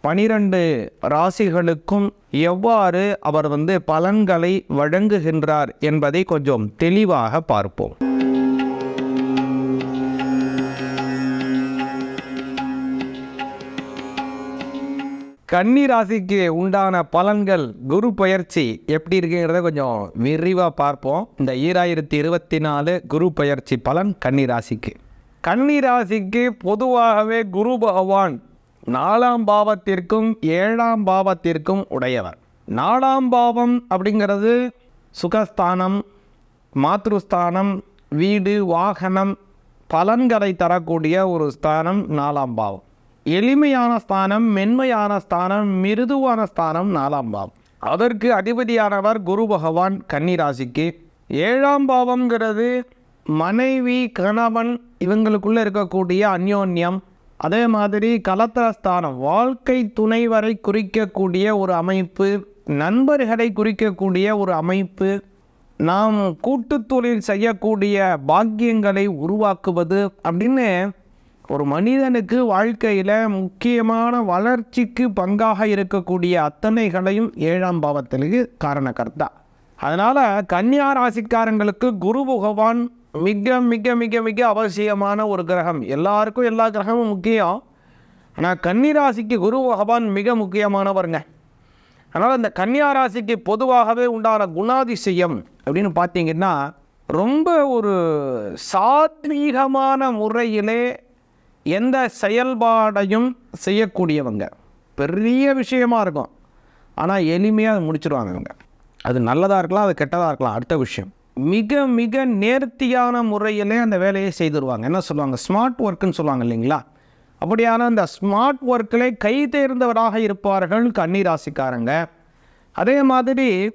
பனிரெண்டு ராசிகளுக்கும் எவ்வாறு அவர் வந்து பலன்களை வழங்குகின்றார் என்பதை கொஞ்சம் தெளிவாக பார்ப்போம். கன்னி ராசிக்கு உண்டான பலன்கள் குரு பயிற்சி எப்படி இருக்குங்கிறத கொஞ்சம் விரிவாக பார்ப்போம். இந்த ஈராயிரத்தி இருபத்தி நாலு குரு பயிற்சி பலன் கன்னி ராசிக்கு. கன்னி ராசிக்கு பொதுவாகவே குரு பகவான் நாலாம் பாவத்திற்கும் ஏழாம் பாவத்திற்கும் உடையவர். நாலாம் பாவம் அப்படிங்கிறது சுகஸ்தானம் மாத்ருஸ்தானம் வீடு வாகனம் பலன்களை தரக்கூடிய ஒரு ஸ்தானம் நாலாம் பாவம். எளிமையான ஸ்தானம் மென்மையான ஸ்தானம் மிருதுவான ஸ்தானம் நாலாம் பாவம். அதற்கு அதிபதியானவர் குரு பகவான் கன்னிராசிக்கு. ஏழாம் பாவம்ங்கிறது மனைவி கணவன் இவங்களுக்குள்ளே இருக்கக்கூடிய அந்யோன்யம் அதே மாதிரி கலத்திரஸ்தானம் வாழ்க்கை துணைவரை குறிக்கக்கூடிய ஒரு அமைப்பு நண்பர்களை குறிக்கக்கூடிய ஒரு அமைப்பு நாம் கூட்டு தொழில் செய்யக்கூடிய பாக்கியங்களை உருவாக்குவது அப்படின்னு ஒரு மனிதனுக்கு வாழ்க்கையில் முக்கியமான வளர்ச்சிக்கு பங்காக இருக்கக்கூடிய அத்தனைகளையும் ஏழாம் பாவத்திற்கு காரணக்கர்த்தா அதனால் கன்னியா ராசிக்காரங்களுக்கு குரு பகவான் மிக மிக மிக மிக அவசியமான ஒரு கிரகம். எல்லாருக்கும் எல்லா கிரகமும் முக்கியம். ஆனால் கன்னிராசிக்கு குரு பகவான் மிக முக்கியமானவருங்க. அதனால் இந்த கன்னியா ராசிக்கு பொதுவாகவே உண்டான குணாதிசயம் அப்படின்னு பார்த்தீங்கன்னா ரொம்ப ஒரு சாத்வீகமான முறையிலே எந்த செயல்பாடையும் செய்யக்கூடியவங்க. பெரிய விஷயமா இருக்கும். ஆனால் எளிமையாக அதை முடிச்சிருவாங்க இவங்க. அது நல்லதாக இருக்கலாம் அது கெட்டதாக இருக்கலாம். அடுத்த விஷயம். மிக மிக நேர்த்தியான முறையிலே அந்த வேலையை செய்துருவாங்க. என்ன சொல்லுவாங்க? ஸ்மார்ட் ஒர்க்குன்னு சொல்லுவாங்க இல்லைங்களா? அப்படியான அந்த ஸ்மார்ட் ஒர்க்கில் கை தேர்ந்தவராக இருப்பார்கள் கன்னிராசிக்காரங்க. அதே மாதிரி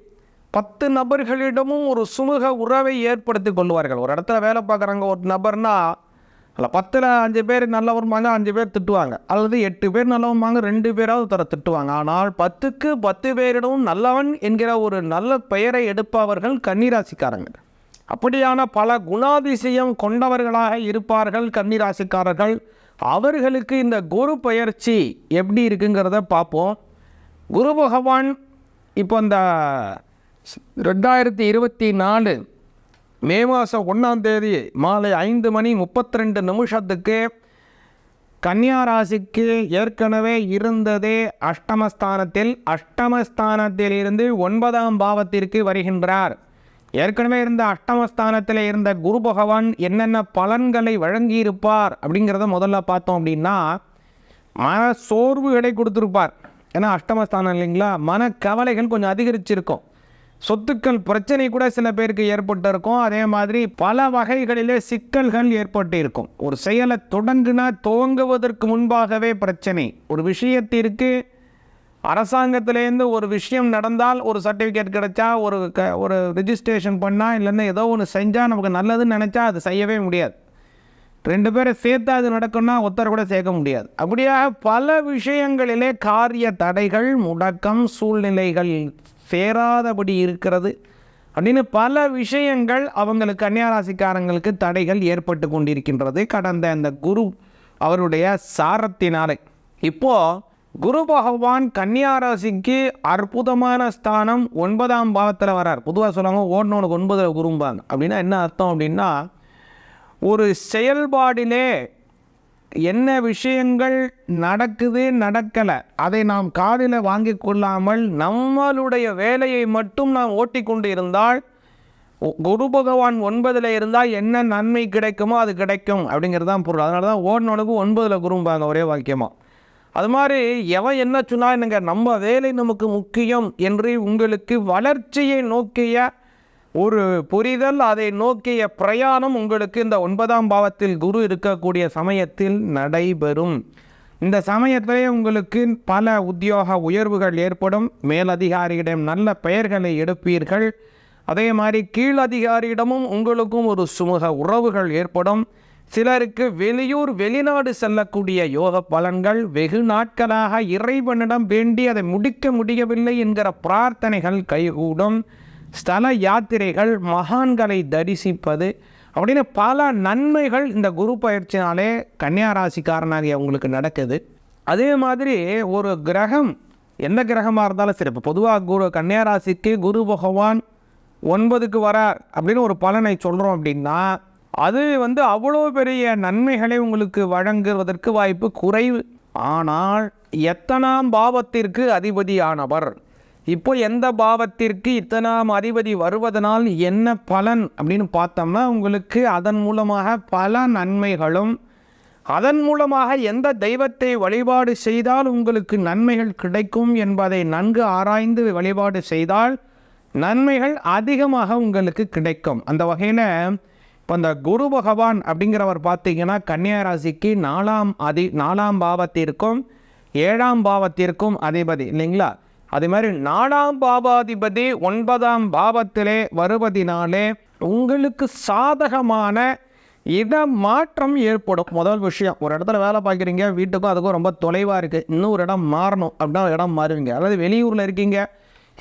பத்து நபர்களிடமும் ஒரு சுமூக உறவை ஏற்படுத்தி கொள்வார்கள். ஒரு இடத்துல வேலை பார்க்குறாங்க ஒரு நபர்னா அதில் பத்தில் அஞ்சு பேர் நல்லவருமாங்க அஞ்சு பேர் திட்டுவாங்க. அல்லது எட்டு பேர் நல்லவருமாங்க ரெண்டு பேராவது தர திட்டுவாங்க. ஆனால் பத்துக்கு பத்து பேரிடமும் நல்லவன் என்கிற ஒரு நல்ல பெயரை எடுப்பவர்கள் கன்னிராசிக்காரங்க. அப்படியான பல குணாதிசயம் கொண்டவர்களாக இருப்பார்கள் கன்னிராசிக்காரர்கள். அவர்களுக்கு இந்த குரு பயிற்சி எப்படி இருக்குங்கிறத பார்ப்போம். குரு பகவான் இப்போ இந்த ரெண்டாயிரத்தி இருபத்தி நாலு மே மாதம் ஒன்றாம் தேதி மாலை ஐந்து மணி முப்பத்தி ரெண்டு நிமிஷத்துக்கு கன்னியா ராசிக்கு ஏற்கனவே இருந்ததே அஷ்டமஸ்தானத்தில் அஷ்டமஸ்தானத்தில் இருந்து ஒன்பதாம் பாவத்திற்கு வருகின்றார். ஏற்கனவே இருந்த அஷ்டமஸ்தானத்தில் இருந்த குரு பகவான் என்னென்ன பலன்களை வழங்கியிருப்பார் அப்படிங்கிறத முதல்ல பார்த்தோம் அப்படின்னா மன சோர்வுகளை கொடுத்துருப்பார். ஏன்னா அஷ்டமஸ்தானம் இல்லைங்களா? மன கவலைகள் கொஞ்சம் அதிகரிச்சிருக்கும். சொத்துக்கள் பிரச்சனை கூட சில பேருக்கு ஏற்பட்டு இருக்கும் அதே மாதிரி பல வகைகளிலே சிக்கல்கள் ஏற்பட்டு இருக்கும் ஒரு செயலை தொடங்குனா துவங்குவதற்கு முன்பாகவே பிரச்சனை. ஒரு விஷயத்திற்கு அரசாங்கத்திலேருந்து ஒரு விஷயம் நடந்தால் ஒரு சர்டிஃபிகேட் கிடைச்சா ஒரு க ஒரு ரிஜிஸ்ட்ரேஷன் பண்ணால் இல்லைன்னா ஏதோ ஒன்று செஞ்சால் நமக்கு நல்லதுன்னு நினச்சா அது செய்யவே முடியாது. ரெண்டு பேரை சேர்த்து அது நடக்கும்னா ஒத்தரை கூட சேர்க்க முடியாது. அப்படியாக பல விஷயங்களிலே காரிய தடைகள் முடக்கம் சூழ்நிலைகள் சேராதபடி இருக்கிறது அப்படின்னு பல விஷயங்கள் அவங்களுக்கு கன்னியாராசிக்காரங்களுக்கு தடைகள் ஏற்பட்டு கொண்டிருக்கின்றது. கடந்த அந்த குரு அவருடைய சாரத்தினாலே. இப்போது குரு பகவான் கன்னியாராசிக்கு அற்புதமான ஸ்தானம் ஒன்பதாம் பாவத்தில் வரார். பொதுவாக சொல்லுவாங்க ஓடணுனுக்கு ஒன்பதில் குரும்பாங்க. அப்படின்னா என்ன அர்த்தம் அப்படின்னா ஒரு செயல்பாடிலே என்ன விஷயங்கள் நடக்குது நடக்கலை அதை நாம் காதில் வாங்கி கொள்ளாமல் நம்மளுடைய வேலையை மட்டும் நாம் ஓட்டிக்கொண்டு இருந்தால் குரு பகவான் ஒன்பதில் இருந்தால் என்ன நன்மை கிடைக்குமோ அது கிடைக்கும் அப்படிங்கிறது தான் பொருள். அதனால தான் ஓடினவனுக்கு ஒன்பதில் குரும்பாங்க ஒரே வாக்கியமாக அது மாதிரி எவன் என்ன சொன்னா என்னங்க நம்ம வேலை நமக்கு முக்கியம் என்று உங்களுக்கு வளர்ச்சியை நோக்கிய ஒரு புரிதல் அதை நோக்கிய பிரயாணம் உங்களுக்கு இந்த ஒன்பதாம் பாவத்தில் குரு இருக்கக்கூடிய சமயத்தில் நடைபெறும். இந்த சமயத்திலே உங்களுக்கு பல உத்தியோக உயர்வுகள் ஏற்படும். மேலதிகாரியிடம் நல்ல பெயர்களை எடுப்பீர்கள். அதே மாதிரி கீழதிகாரியிடமும் உங்களுக்கும் ஒரு சுமூக உறவுகள் ஏற்படும். சிலருக்கு வெளியூர் வெளிநாடு செல்லக்கூடிய யோக பலன்கள் வெகு நாட்களாக இறைவனிடம் வேண்டி அதை முடிக்க முடியவில்லை என்கிற பிரார்த்தனைகள் கைகூடும். ஸ்தல யாத்திரைகள் மகான்களை தரிசிப்பது அப்படின்னு பல நன்மைகள் இந்த குரு பயிற்சினாலே கன்னியாராசிக்காரனாகிய உங்களுக்கு நடக்குது. அதே மாதிரி ஒரு கிரகம் எந்த கிரகமாக இருந்தாலும் சரி இப்போ பொதுவாக குரு கன்னியாராசிக்கு குரு பகவான் ஒன்பதுக்கு வரார் அப்படின்னு ஒரு பலனை சொல்கிறோம் அப்படின்னா அது வந்து அவ்வளோ பெரிய நன்மைகளை உங்களுக்கு வழங்குவதற்கு வாய்ப்பு குறைவு. ஆனால் எத்தனாம் பாவத்திற்கு அதிபதியானவர்? இப்போ எந்த பாவத்திற்கு இத்தனாம் அதிபதி வருவதனால் என்ன பலன் அப்படின்னு பார்த்தோம்னா உங்களுக்கு அதன் மூலமாக பல நன்மைகளும் அதன் மூலமாக எந்த தெய்வத்தை வழிபாடு செய்தால் உங்களுக்கு நன்மைகள் கிடைக்கும் என்பதை நன்கு ஆராய்ந்து வழிபாடு செய்தால் நன்மைகள் அதிகமாக உங்களுக்கு கிடைக்கும். அந்த வகையில் இப்போ இந்த குரு பகவான் அப்படிங்கிறவர் பார்த்தீங்கன்னா கன்னியாராசிக்கு நாலாம் அதி நாலாம் பாவத்திற்கும் ஏழாம் பாவத்திற்கும் அதிபதி இல்லைங்களா? அதே மாதிரி நாலாம் பாவாதிபதி ஒன்பதாம் பாவத்திலே வருவதினாலே உங்களுக்கு சாதகமான இதை மாற்றம் ஏற்படும். முதல் விஷயம் ஒரு இடத்துல வேலை பார்க்குறீங்க வீட்டுக்கும் அதுக்கும் ரொம்ப தொலைவாக இருக்குது இன்னும் ஒரு இடம் மாறணும் அப்படின்னா இடம் மாறுவீங்க. அதாவது வெளியூரில் இருக்கீங்க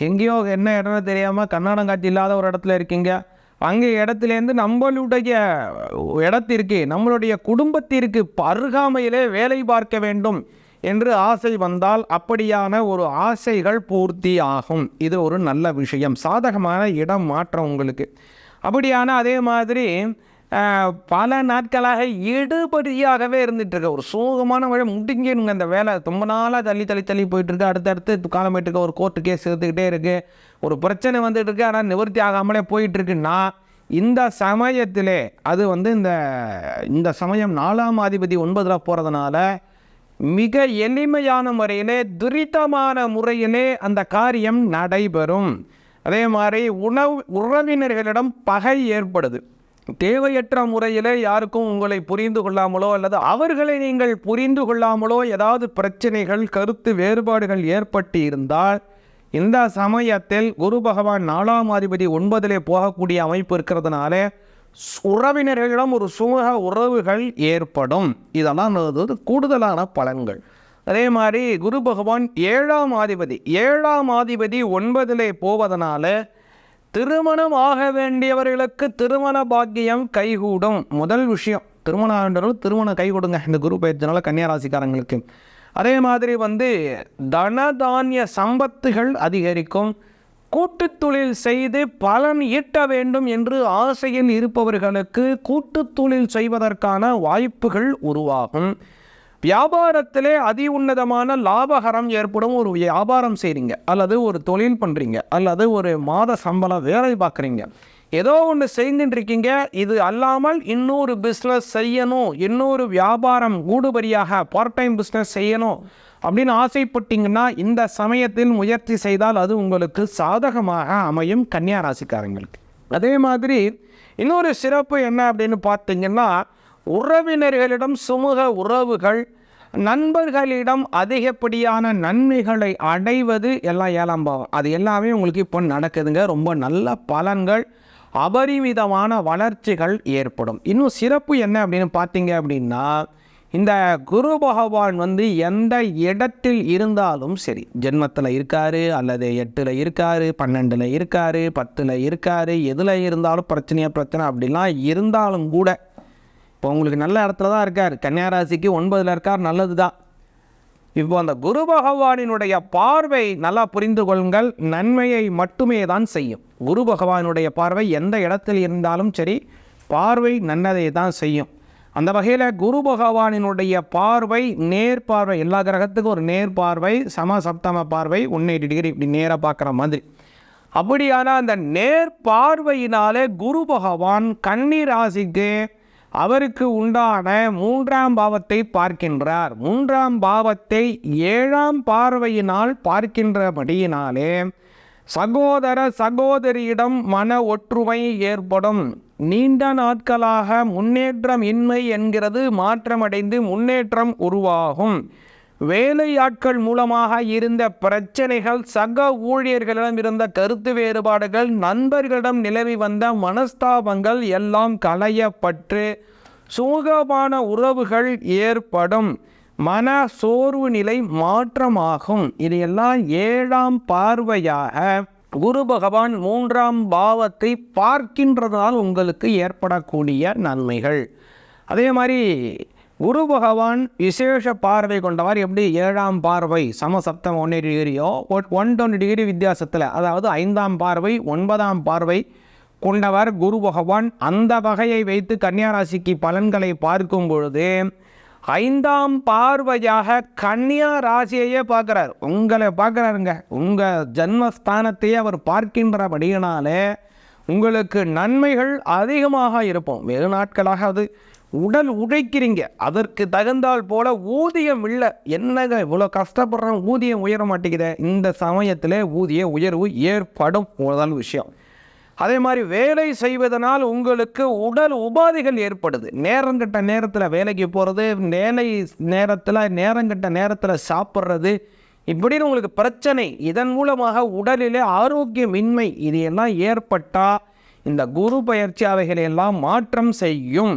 எங்கேயோ என்ன இடம்னு தெரியாமல் கண்ணாடம் காட்சி இல்லாத ஒரு இடத்துல இருக்கீங்க. அங்கே இடத்துலேருந்து நம்மளுடைய இடத்திற்கு நம்மளுடைய குடும்பத்திற்கு அருகாமையிலே வேலை பார்க்க வேண்டும். என்று ஆசை வந்தால் அப்படியான ஒரு ஆசைகள் பூர்த்தி ஆகும். இது ஒரு நல்ல விஷயம். சாதகமான இடம் மாற்றம் உங்களுக்கு. அப்படியான அதே மாதிரி பல நாட்களாக எடுபடியாகவே இருந்துட்டு ஒரு சோகமான வழி முடிங்கணுங்க அந்த வேலை ரொம்ப நாளாக தள்ளி தள்ளி தள்ளி போயிட்டுருக்கு. அடுத்தடுத்து காலமேட்டுக்கு ஒரு கோர்ட்டு கேஸ் எடுத்துக்கிட்டே இருக்குது ஒரு பிரச்சனை வந்துட்டு இருக்கு ஆனால் நிவர்த்தி ஆகாமலே போயிட்டுருக்குன்னா இந்த சமயத்திலே அது வந்து இந்த இந்த சமயம் நாலாம் அதிபதி ஒன்பதில் போகிறதுனால மிக எளிமையான முறையிலே துரிதமான முறையிலே அந்த காரியம் நடைபெறும். அதே மாதிரி உணவு உறவினர்களிடம் பகை ஏற்படுது. தேவையற்ற முறையிலே யாருக்கும் உங்களை புரிந்து கொள்ளாமலோ அல்லது அவர்களை நீங்கள் புரிந்து கொள்ளாமலோ ஏதாவது பிரச்சனைகள் கருத்து வேறுபாடுகள் ஏற்பட்டு இருந்தால் இந்த சமயத்தில் குரு பகவான் நாலாம் அதிபதி ஒன்பதிலே போகக்கூடிய அமைப்பு இருக்கிறதுனால உறவினர்களிடம் ஒரு சுமூக உறவுகள் ஏற்படும். இதெல்லாம் வந்து கூடுதலான பலன்கள். அதே மாதிரி குரு பகவான் ஏழாம் ஆதிபதி. ஏழாம் ஆதிபதி ஒன்பதிலே போவதனால திருமணம் ஆக வேண்டியவர்களுக்கு திருமண பாக்கியம் கைகூடும். முதல் விஷயம் திருமணம் ஆகின்றவர்கள் திருமணம் கை கொடுங்க இந்த குரு பயிற்சினால கன்னியாராசிக்காரங்களுக்கு அதே மாதிரி வந்து தனதானிய சம்பத்துகள் அதிகரிக்கும். கூட்டு தொழில் செய்து பலன் ஈட்ட வேண்டும் என்று ஆசையில் இருப்பவர்களுக்கு கூட்டு தொழில் செய்வதற்கான வாய்ப்புகள் உருவாகும். வியாபாரத்திலே அதி உன்னதமான லாபகரம் ஏற்படும் ஒரு வியாபாரம் செய்கிறீங்க அல்லது ஒரு தொழில் பண்ணுறீங்க அல்லது ஒரு மாத சம்பளம் வேலை பார்க்குறீங்க. ஏதோ ஒன்று செய்துட்டு இருக்கீங்க இது அல்லாமல் இன்னொரு பிஸ்னஸ் செய்யணும் இன்னொரு வியாபாரம் கூடுபடியாக பார்ட் டைம் பிஸ்னஸ் செய்யணும் அப்படின்னு ஆசைப்பட்டீங்கன்னா இந்த சமயத்தில் முயற்சி செய்தால் அது உங்களுக்கு சாதகமாக அமையும் கன்னியா ராசிக்காரங்களுக்கு அதே மாதிரி இன்னொரு சிறப்பு என்ன அப்படின்னு பார்த்தீங்கன்னா உறவினர்களிடம் சுமூக உறவுகள் நண்பர்களிடம் அதிகப்படியான நன்மைகளை அடைவது எல்லாம் ஏழாம் பாவம். அது எல்லாமே உங்களுக்கு இப்போ நடக்குதுங்க. ரொம்ப நல்ல பலன்கள் அபரிமிதமான வளர்ச்சிகள் ஏற்படும். இன்னும் சிறப்பு என்ன அப்படின்னு பார்த்தீங்க அப்படின்னா இந்த குரு பகவான் வந்து எந்த இடத்தில் இருந்தாலும் சரி ஜென்மத்தில் இருக்காரு அல்லது எட்டில் இருக்காரு பன்னெண்டில் இருக்காரு பத்தில் இருக்காரு எதில் இருந்தாலும் பிரச்சனையாக பிரச்சனை அப்படிலாம் இருந்தாலும் கூட இப்போ உங்களுக்கு நல்ல இடத்துல தான் இருக்கார். கன்னியாராசிக்கு ஒன்பதில் இருக்கார் நல்லது தான் இப்போ அந்த குரு பகவானினுடைய பார்வை நல்லா புரிந்து கொள்ளுங்கள். நன்மையை மட்டுமே தான் செய்யும். குரு பகவானுடைய பார்வை எந்த இடத்தில் இருந்தாலும் சரி பார்வை நன்னதை தான் செய்யும். அந்த வகையில் குரு பகவானினுடைய பார்வை நேர் பார்வை எல்லா கிரகத்துக்கும் ஒரு நேர் பார்வை சம சப்தம பார்வை ஒன் எயிட்டி டிகிரி இப்படி நேராக பார்க்குற மாதிரி. அப்படியான அந்த நேர் பார்வையினாலே குரு பகவான் கன்னி ராசிக்கு அவருக்கு உண்டான மூன்றாம் பாவத்தை பார்க்கின்றார். மூன்றாம் பாவத்தை ஏழாம் பார்வையினால் பார்க்கின்றபடியினாலே சகோதர சகோதரியிடம் மன ஒற்றுமை ஏற்படும். நீண்ட நாட்களாக முன்னேற்றம் இன்மை என்கிறது மாற்றமடைந்து முன்னேற்றம் உருவாகும். வேலையாட்கள் மூலமாக இருந்த பிரச்சனைகள் சக ஊழியர்களிடம் இருந்த கருத்து வேறுபாடுகள் நண்பர்களிடம் நிலவி வந்த மனஸ்தாபங்கள் எல்லாம் களையப்பட்டு சுகமான உறவுகள் ஏற்படும். மன சோர்வு நிலை மாற்றமாகும். இது எல்லாம் ஏழாம் பார்வையாக குரு பகவான் மூன்றாம் பாவத்தை பார்க்கின்றதால் உங்களுக்கு ஏற்படக்கூடிய நன்மைகள். அதே மாதிரி குரு பகவான் விசேஷ பார்வை கொண்டவர் எப்படி? ஏழாம் பார்வை சமசப்தம் ஒன்று டிகிரியோ ஒன் டுவெண்ட்டி டிகிரி வித்தியாசத்தில் அதாவது ஐந்தாம் பார்வை ஒன்பதாம் பார்வை கொண்டவர் குரு பகவான் அந்த வகையை வைத்து கன்னியாராசிக்கு பலன்களை பார்க்கும் பொழுது ஐந்தாம் பார்வையாக கன்னியா ராசியையே பார்க்குறார். உங்களை பார்க்குறாருங்க. உங்கள் ஜன்மஸ்தானத்தையே அவர் பார்க்கின்றபடியினாலே உங்களுக்கு நன்மைகள் அதிகமாக இருப்போம் வெகு நாட்களாக அது உடல் உழைக்கிறீங்க. அதற்கு தகுந்தால் போல ஊதியம் இல்லை. என்னங்க இவ்வளோ கஷ்டப்படுறோம்? ஊதியம் உயர மாட்டேங்குது. இந்த சமயத்தில் ஊதிய உயர்வு ஏற்படும் முதல் விஷயம். அதே மாதிரி வேலை செய்வதனால் உங்களுக்கு உடல் உபாதைகள் ஏற்படுது. நேரங்கட்ட நேரத்தில் வேலைக்கு போகிறது வேலை நேரத்தில் நேரங்கட்ட நேரத்தில் சாப்பிட்றது இப்படின்னு உங்களுக்கு பிரச்சனை. இதன் மூலமாக உடலிலே ஆரோக்கியமின்மை இது எல்லாம் ஏற்பட்டால் இந்த குரு பயிற்சி அவைகளை எல்லாம் மாற்றம் செய்யும்.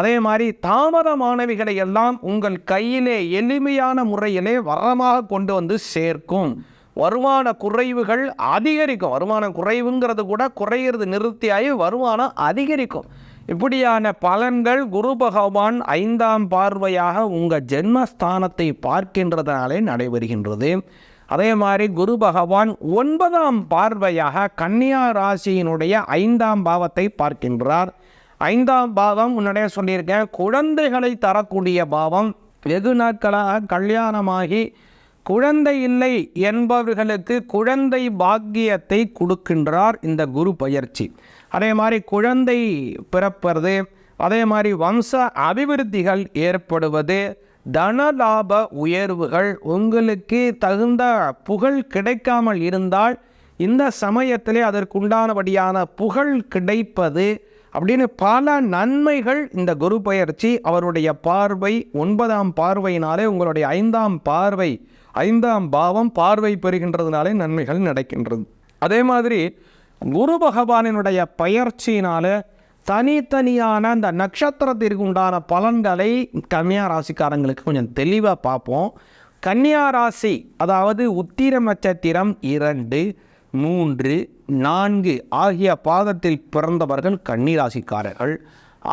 அதே மாதிரி தாமதமானவைகளை எல்லாம் உங்கள் கையிலே எளிமையான முறையிலே வரமாக கொண்டு வந்து சேர்க்கும். வருமான குறைவுகள் அதிகரிக்கும். வருமான குறைவுங்கிறது கூட குறையிறது நிறுத்தியாகி வருமானம் அதிகரிக்கும். இப்படியான பலன்கள் குரு பகவான் ஐந்தாம் பார்வையாக உங்கள் ஜென்மஸ்தானத்தை பார்க்கின்றதனாலே நடைபெறுகின்றது. அதே மாதிரி குரு பகவான் ஒன்பதாம் பார்வையாக கன்னியா ராசியினுடைய ஐந்தாம் பாவத்தை பார்க்கின்றார். ஐந்தாம் பாவம் முன்னாடியே சொல்லியிருக்கேன் குழந்தைகளை தரக்கூடிய பாவம். வெகு நாட்களாக கல்யாணமாகி குழந்தை இல்லை என்பவர்களுக்கு குழந்தை பாக்கியத்தை கொடுக்கின்றார் இந்த குரு பயிற்சி. அதே மாதிரி குழந்தை பிறப்பது அதே மாதிரி வம்ச அபிவிருத்திகள் ஏற்படுவது தனலாப உயர்வுகள் உங்களுக்கு தகுந்த புகழ் கிடைக்காமல் இருந்தால் இந்த சமயத்திலே அதற்குண்டானபடியான புகழ் கிடைப்பது அப்படின்னு பல நன்மைகள் இந்த குரு பயிற்சி அவருடைய பார்வை ஒன்பதாம் பார்வையினாலே உங்களுடைய ஐந்தாம் பார்வை ஐந்தாம் பாவம் பார்வை பெறுகின்றதுனாலே நன்மைகள் நடக்கின்றது. அதே மாதிரி குரு பகவானினுடைய பயிற்சியினால தனித்தனியான அந்த நட்சத்திரத்திற்கு உண்டான பலன்களை கன்னியா ராசிக்காரங்களுக்கு கொஞ்சம் தெளிவாக பார்ப்போம். கன்னியா ராசி அதாவது உத்திர நட்சத்திரம் இரண்டு மூன்று நான்கு ஆகிய பாதத்தில் பிறந்தவர்கள் கன்னிராசிக்காரர்கள்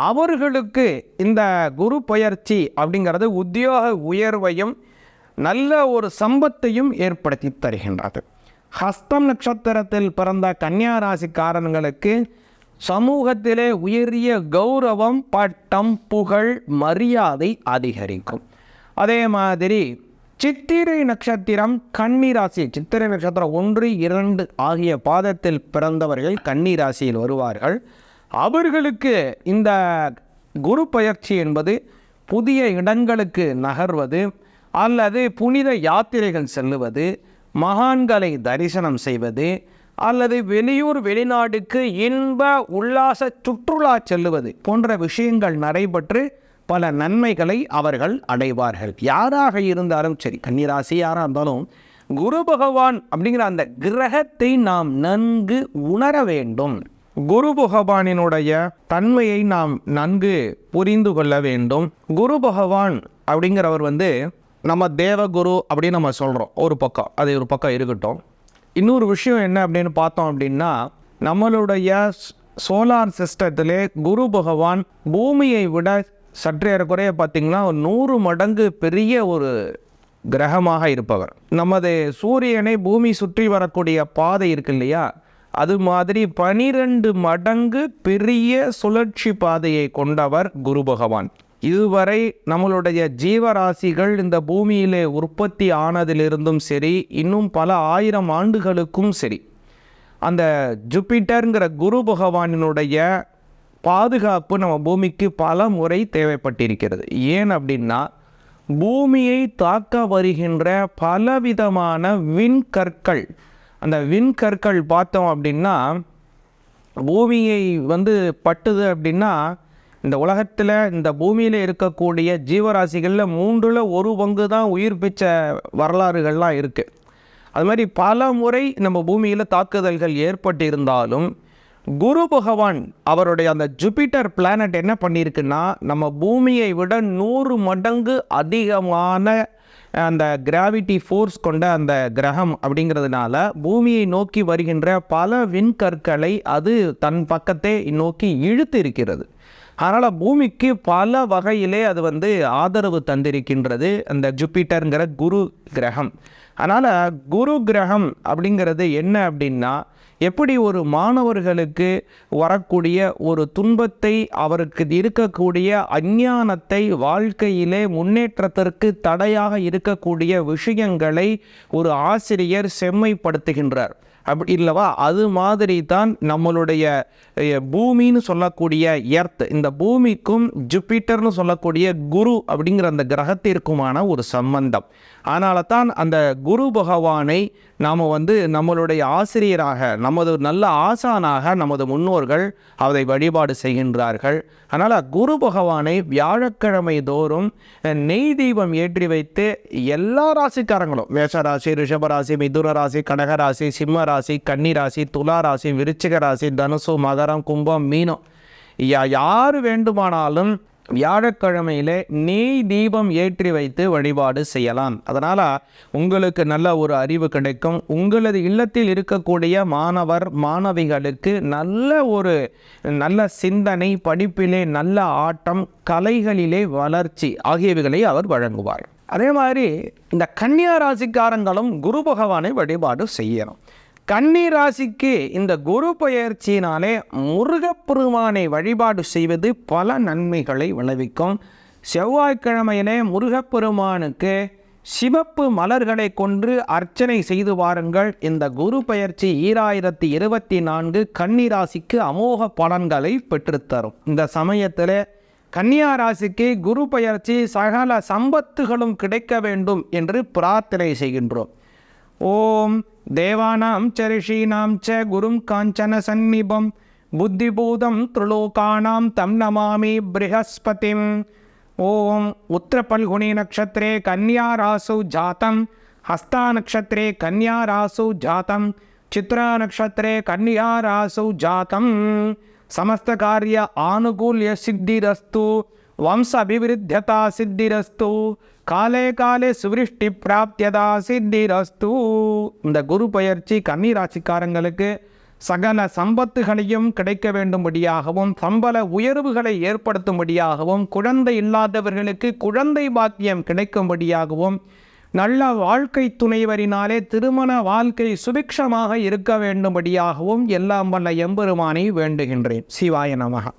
அவர்களுக்கு இந்த குரு பயிற்சி அப்படிங்கிறது உத்தியோக உயர்வையும் நல்ல ஒரு சம்பத்தையும் ஏற்படுத்தி தருகின்றது. ஹஸ்தம் நட்சத்திரத்தில் பிறந்த கன்னியா ராசிக்காரன்களுக்கு சமூகத்திலே உயரிய கௌரவம் பட்டம் புகழ் மரியாதை அதிகரிக்கும். அதே மாதிரி சித்திரை நட்சத்திரம் கன்னிராசி சித்திரை நட்சத்திரம் ஒன்று இரண்டு ஆகிய பாதத்தில் பிறந்தவர்கள் கன்னிராசியில் வருவார்கள். அவர்களுக்கு இந்த குரு பயிற்சி என்பது புதிய இடங்களுக்கு நகர்வது அல்லது புனித யாத்திரைகள் செல்லுவது மகான்களை தரிசனம் செய்வது அல்லது வெளியூர் வெளிநாடுக்கு இன்ப உல்லாச சுற்றுலா செல்லுவது போன்ற விஷயங்கள் நடைபெற்று பல நன்மைகளை அவர்கள் அடைவார்கள். யாராக இருந்தாலும் சரி கன்னிராசி யாராக இருந்தாலும் குரு பகவான் அப்படிங்கிற அந்த கிரகத்தை நாம் நன்கு உணர வேண்டும். குரு பகவானினுடைய தன்மையை நாம் நன்கு புரிந்து கொள்ள வேண்டும். குரு பகவான் அப்படிங்கிறவர் வந்து நம்ம தேவகுரு அப்படின்னு நம்ம சொல்கிறோம் ஒரு பக்கம். அது ஒரு பக்கம் இருக்கட்டும். இன்னொரு விஷயம் என்ன அப்படின்னு பார்த்தோம் அப்படின்னா நம்மளுடைய சோலார் சிஸ்டத்திலே குரு பகவான் பூமியை விட சற்றே குறைய பார்த்திங்கன்னா ஒரு நூறு மடங்கு பெரிய ஒரு கிரகமாக இருப்பவர். நமது சூரியனை பூமி சுற்றி வரக்கூடிய பாதை இருக்கு இல்லையா? அது மாதிரி பனிரெண்டு மடங்கு பெரிய சுழற்சி பாதையை கொண்டவர் குரு பகவான். இதுவரை நம்மளுடைய ஜீவராசிகள் இந்த பூமியிலே உற்பத்தி ஆனதிலிருந்தும் சரி இன்னும் பல ஆயிரம் ஆண்டுகளுக்கும் சரி அந்த ஜூபிட்டருங்கிற குரு பகவானினுடைய பாதுகாப்பு நம்ம பூமிக்கு பல முறை தேவைப்பட்டிருக்கிறது. ஏன் அப்படின்னா பூமியை தாக்க வருகின்ற பலவிதமான விண்கற்கள் அந்த விண்கற்கள் பார்த்தோம் அப்படின்னா பூமியை வந்து பட்டுது அப்படின்னா இந்த உலகத்தில் இந்த பூமியில் இருக்கக்கூடிய ஜீவராசிகளில் மூன்றில் ஒரு பங்கு தான் உயிர் பிச்ச வரலாறுகள்லாம் இருக்குது அது மாதிரி பல முறை நம்ம பூமியில் தாக்குதல்கள் ஏற்பட்டிருந்தாலும் குரு பகவான் அவருடைய அந்த ஜூபிட்டர் பிளானட் என்ன பண்ணியிருக்குன்னா நம்ம பூமியை விட நூறு மடங்கு அதிகமான அந்த கிராவிட்டி ஃபோர்ஸ் கொண்ட அந்த கிரகம் அப்படிங்கிறதுனால பூமியை நோக்கி வருகின்ற பல விண்கற்களை அது தன் பக்கத்தை நோக்கி இழுத்து இருக்கிறது. அதனால் பூமிக்கு பல வகையிலே அது வந்து ஆதரவு தந்திருக்கின்றது அந்த ஜூபிட்டருங்கிற குரு கிரகம். அதனால் குரு கிரகம் அப்படிங்கிறது என்ன அப்படின்னா எப்படி ஒரு மாணவர்களுக்கு வரக்கூடிய ஒரு துன்பத்தை அவருக்கு இருக்கக்கூடிய அஞ்ஞானத்தை வாழ்க்கையிலே முன்னேற்றத்திற்கு தடையாக இருக்கக்கூடிய விஷயங்களை ஒரு ஆசிரியர் செம்மைப்படுத்துகின்றார். அப்படி இல்லவா? அது மாதிரி தான் நம்மளுடைய பூமின்னு சொல்லக்கூடிய எர்த் இந்த பூமிக்கும் ஜூபிட்டர்னு சொல்லக்கூடிய குரு அப்படிங்கிற அந்த கிரகத்திற்குமான ஒரு சம்பந்தம். அதனால தான் அந்த குரு பகவானை நாம் வந்து நம்மளுடைய ஆசிரியராக நமது நல்ல ஆசானாக நமது முன்னோர்கள் அதை வழிபாடு செய்கின்றார்கள். அதனால் குரு பகவானை வியாழக்கிழமை தோறும் நெய் தீபம் ஏற்றி வைத்து எல்லா ராசிக்காரங்களும் மேஷராசி ரிஷபராசி மிதுன ராசி கடகராசி சிம்ம ராசி கன்னி ராசி துலா ராசி விருச்சிக ராசி தனுசு மகரம் கும்பம் மீனம் யா யார் வேண்டுமானாலும் வியாழக்கிழமையிலே நெய் தீபம் ஏற்றி வைத்து வழிபாடு செய்யலாம். அதனால் உங்களுக்கு நல்ல ஒரு அறிவு கிடைக்கும். உங்களது இல்லத்தில் இருக்கக்கூடிய மாணவர் மாணவிகளுக்கு நல்ல ஒரு நல்ல சிந்தனை படிப்பிலே நல்ல ஆட்டம் கலைகளிலே வளர்ச்சி ஆகியவைகளை அவர் வழங்குவார். அதே மாதிரி இந்த கன்னியா ராசிக்காரங்களும் குரு பகவானை வழிபாடு செய்யணும். கன்னி ராசிக்கு இந்த குரு பயிற்சியினாலே முருகப்பெருமானை வழிபாடு செய்வது பல நன்மைகளை விளைவிக்கும். செவ்வாய்க்கிழமையிலே முருகப்பெருமானுக்கு சிவப்பு மலர்களை கொன்று அர்ச்சனை செய்து வாருங்கள். இந்த குரு பயிற்சி ஈராயிரத்தி இருபத்தி நான்கு கன்னிராசிக்கு அமோக பலன்களை பெற்றுத்தரும். இந்த சமயத்தில் கன்னியா ராசிக்கு குரு பெயர்ச்சி சகல சம்பத்துகளும் கிடைக்க வேண்டும் என்று பிரார்த்தனை செய்கின்றோம். ஓம் దేవానాం చ ఋషీణాం చ గురుం కాంచన సన్నిభం బుద్ధిభూతం త్రిలోకానాం తం నమామి బృహస్పతి. ఓం ఉత్తరపల్గుణి నక్షత్రే కన్యారాసు జాతం హస్తానక్షత్రే కన్యారాసు జాతం చిత్రానక్షత్రే కన్యారాసు జాతం. సమస్త కార్య ఆనుకూల్య సిద్ధిరస్తు వంశ అభివృద్ధ్యత సిద్ధిరస్తు. காலே காலே சுவிருஷ்டி பிராப்தியதா சித்திரஸ்து. இந்த குரு பயிற்சி கன்னி ராசிக்காரங்களுக்கு சகல சம்பத்துகளையும் கிடைக்க வேண்டும்படியாகவும் சம்பள உயர்வுகளை ஏற்படுத்தும்படியாகவும் குழந்தை இல்லாதவர்களுக்கு குழந்தை பாக்கியம் கிடைக்கும்படியாகவும் நல்ல வாழ்க்கை துணைவரினாலே திருமண வாழ்க்கை சுபிக்ஷமாக இருக்க வேண்டும்படியாகவும் எல்லாம் வல்ல எம்பெருமானை வேண்டுகின்றேன். சிவாய நமகா